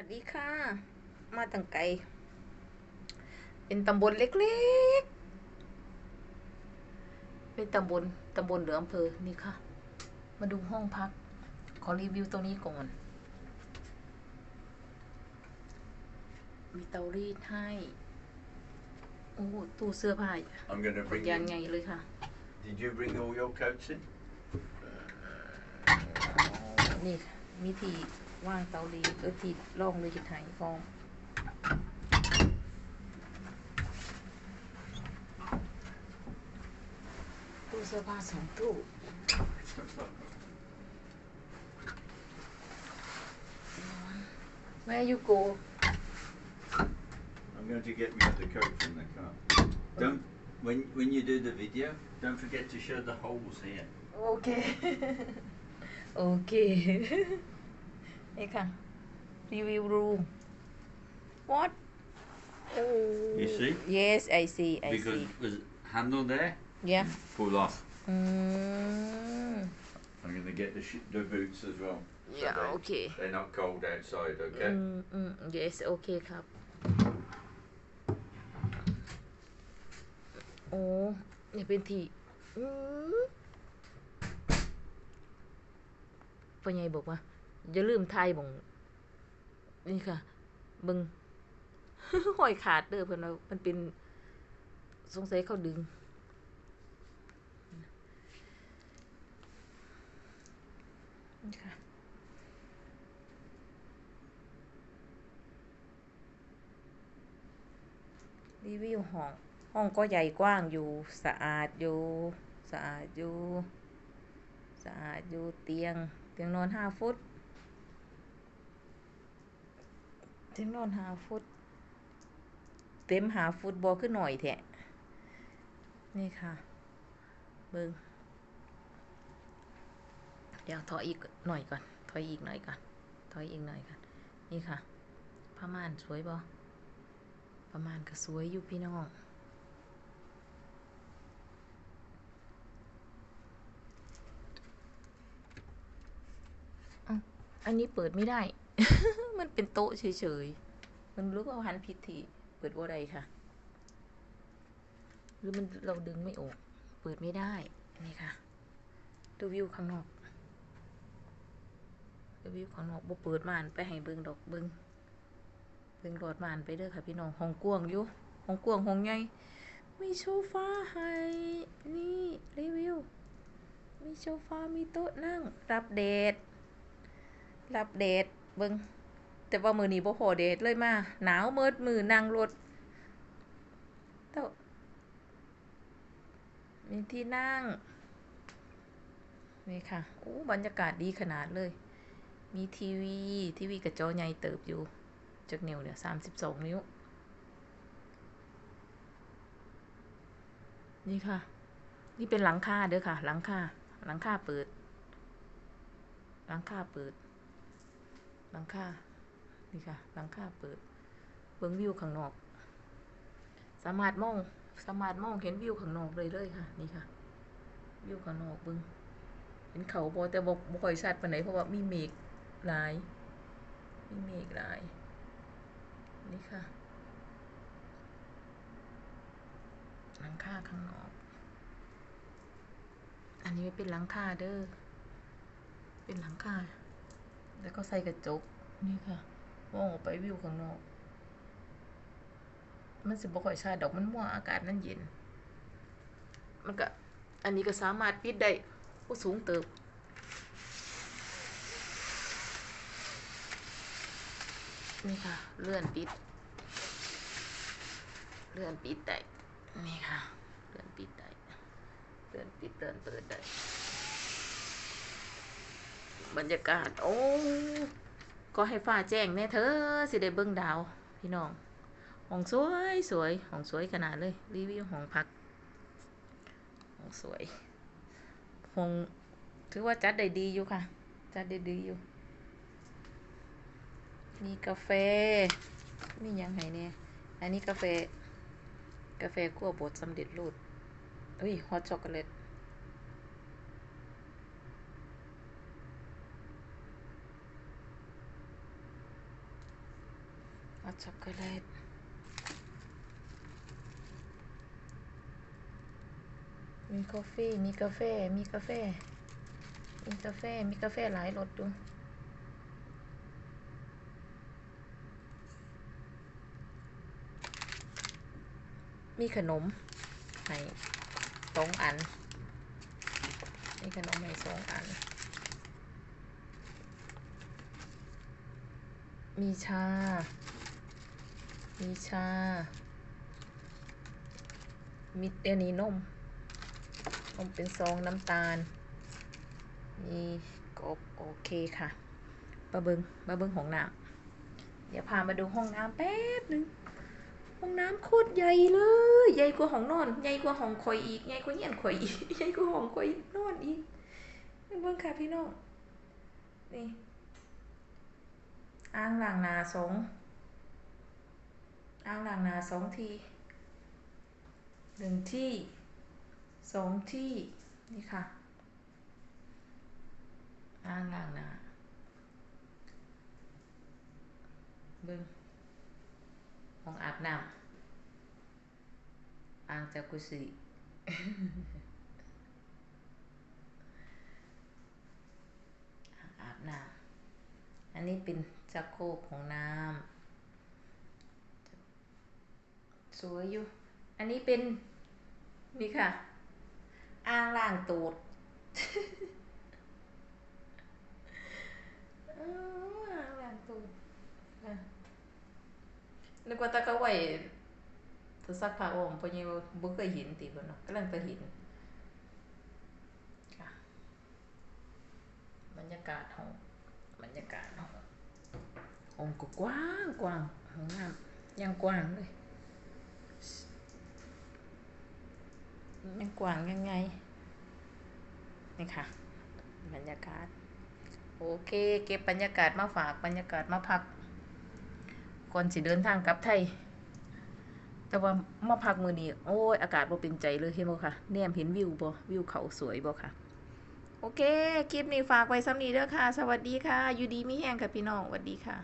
วัสดีค่ะ มาตั้งไกล เป็นตำบลเล็กๆ เป็นตำบลตำบลหรืออำเภอนี่ค่ะ มาดูห้องพัก ขอรีวิวตัวนี้ก่อน มีเตารีดให้ โอ้โหตู้เสื้อผ้า I'm going to bring อย่าง in. ไงเลยค่ะ Did you bring all your coats in? นี่ค่ะมีที่ ว่างเตารีดเออที่ร่องเลยจะถ่ายฟอมตู้เสื้อผ้าสองตู้ Where you go I'm going to get me the coat from the car. Don't when when you do the video, don't forget to show the holes here. โอเค โอเค นี่ค่ะ รีวิวรูม what oh You see? yes I see I because see there's a handle there. yeah Pull off. อืม I'm going to get the sh- the boots as well. so Yeah, they- okay. They're not cold outside. อื Okay. มอืม yes โอเคครับ โอ้นี่เป็นที่อืมพ่อใหญ่บอกว่า อย่าลืมไทยบ่งนี่ค่ะเบึงห้อยขาดเด้อเพิ่อนว่ามันเป็นสงสัยเขาดึง นี่ค่ะรีวิวห้อง ห้องก็ใหญ่กว้างอยู่สะอาดอยู่สะอาดอยู่สะอาดอยู่เตียง เตียงนอนห้าฟุต เตียงนอนหาฟุต เต็มหาฟุตบอลขึ้นหน่อยแทะนี่ค่ะ เบิงเดี๋ยวถอยอีกหน่อยก่อน ถอยอีกหน่อยก่อน ถอยอีกหน่อยก่อน นี่ค่ะผ้าม่านสวยบอประมาณก็สวยอยู่พี่น้องอ้าวอันนี้เปิดไม่ได้ มันเป็นโต๊ะเฉยๆ มันรู้ว่าหันผิดทีเปิดว่าใดค่ะ หรือมันเราดึงไม่ออก เปิดไม่ได้ นี่ค่ะ ดูวิวข้างนอก ดูวิวข้างนอกบ่เปิดม่านไปให้เบิ่งดอกเบิ่งเพิ่งโดดมานไปเด้อค่ะพี่น้องห้องกวางอยู่ห้องกวางห้องใหญ่มีโซฟาให้นี่รีวิว มีโซฟา มีโต๊ะนั่ง รับเดทรับเดท เบิงแต่ว่ามือนี้บ่พอเดทเลยมาหนาวเมิดมือนั่งรถเต้ามีที่นั่ง นี่ค่ะโอ้บรรยากาศดีขนาดเลย มีทีวี ทีวีกับจอใหญ่เติบอยู่จากนิ้วเนี่ยสามสิบสองนิ้ว นี่ค่ะ นี่เป็นหลังคาเด้อค่ะ หลังคาหลังคาเปิด หลังคาเปิด หลังคานี่ค่ะ หลังคาเปิด เบิ้งวิวข้างนอก สามารถมอง สามารถมองเห็นวิวข้างนอกเลยเลยค่ะ นี่ค่ะ วิวข้างนอกเบิ้งเห็นเขาบอแต่บอกบ่ค่อยชัดปานไหนเพราะว่ามีเมฆหลาย มีเมฆหลาย นี่ค่ะ หลังคาข้างนอก อันนี้เป็นหลังคาเด้อ เป็นหลังคา แล้วก็ใส่กระจก นี่ค่ะมองออกไปวิวข้างนอก มันสิบ่ค่อยชาดดอกมันมั่วอากาศมันเย็น มันก็ อันนี้ก็สามารถปิดได้ผู้สูงเติบนี่ค่ะ เลื่อนปิด เลื่อนปิดได้ นี่ค่ะ เลื่อนปิดได้ เลื่อนปิด เลื่อนเปิดได้ บรรยากาศ โอ้ ก็ให้ฟ้าแจ้งแน่เธอสิได้เบิ่งดาว พี่น้องห้องสวยสวยห้องสวยขนาดเลย รีวิวห้องพักห้องสวยห้องถือว่าจัดได้ดีอยู่ค่ะ จัดได้ดีอยู่ มีกาแฟมียังไงเนี่ยอันนี้กาแฟ กาแฟคั่วบดสำเร็จรูปเฮ้ยฮอตช็อกโกแลต ฮอต ช็อกโกแลตมีกาแฟมีกาแฟ มีกาแฟ มีกาแฟ มีกาแฟหลายรสดู มีขนมให้สองอัน มีขนมให้สองอัน มีชา มีชา มีเดี๋ยวนี้นม นมเป็นซองน้ำตาล มีกบโอเคค่ะมาเบิงมาเบิงห้องน้ำเดี๋ยวพามาดูห้องน้ำแป๊บหนึ่งห้องน้ำโคตรใหญ่เลย ใหญ่กว่าห้องนอน ใหญ่กว่าห้องคอยอีก ใหญ่กว่าเฮียนคอยอีก ใหญ่กว่าห้องคอยนอนอีกเบิ่งค่ะพี่น้อง นี่ อ่างล้างหน้าสอง อ่างล้างหนาสองทีหนึ่งที่สองที่นี่ค่ะอ่างล้างหนาเบิ่งห้องอาบน้ำอ่างจากกุศิอ่างอาบน้ำอันนี้เป็นจักโคกของน้ำ สวยอยู่ อันนี้เป็น นี่ค่ะอ่างล้างตูดอ่างล้างตูดนึกว่าตะกะไว้ตัวซักผ้าอ้อมพราะยังว่าบ่เคยเห็นติบ่เนาะกำลังจะเห็นบรรยากาศห้องบรรยากาศห้องห้องก็กว้างกว้างห้องน้ำยังกว้างเลย ยังกว้างยังไงนี่ค่ะ บรรยากาศ โอเค เก็บบรรยากาศมาฝากบรรยากาศมาพักก่อนสิเดินทางกลับไทย แต่ว่ามาพักมือนี้โอ้ยอากาศบ่เป็นใจเลยเห็นบ่ค่ะแนมเห็นวิวบ่วิวเขาสวยบ่ค่ะ โอเค คลิปนี้ฝากไว้ซ้ำนี้เด้อค่ะ สวัสดีค่ะ อยู่ดีมีแห้งค่ะพี่น้องสวัสดีค่ะ